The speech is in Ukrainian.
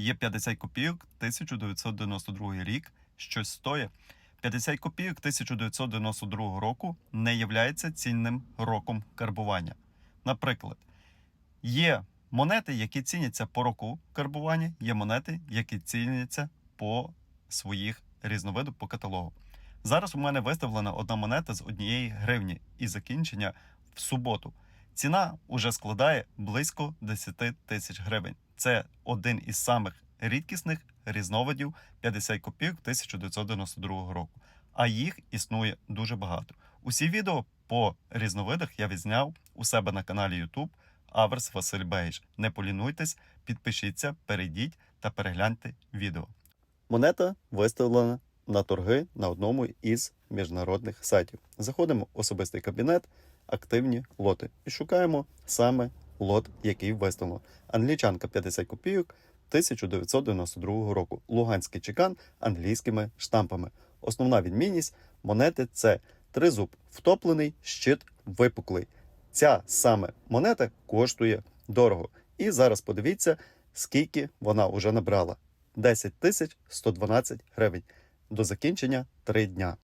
Є 50 копійок 1992 рік, щось стоїть. 50 копійок 1992 року не являється цінним роком карбування. Наприклад, є монети, які ціняться по року карбування, є монети, які ціняться по своїх різновиду по каталогу. Зараз у мене виставлена одна монета з однієї гривні і закінчення в суботу. Ціна уже складає близько 10 тисяч гривень. Це один із самих рідкісних різновидів 50 копійок 1992 року. А їх існує дуже багато. Усі відео по різновидах я відзняв у себе на каналі YouTube Аверс Василь Бейж. Не полінуйтесь, підпишіться, перейдіть та перегляньте відео. Монета виставлена на торги на одному із міжнародних сайтів. Заходимо в особистий кабінет, активні лоти і шукаємо саме лот, який виставлено. Англічанка 50 копійок 1992 року. Луганський чекан англійськими штампами. Основна відмінність монети це тризуб втоплений, щит випуклий. Ця саме монета коштує дорого. І зараз подивіться, скільки вона вже набрала: 10 тисяч 112 гривень. До закінчення 3 дня.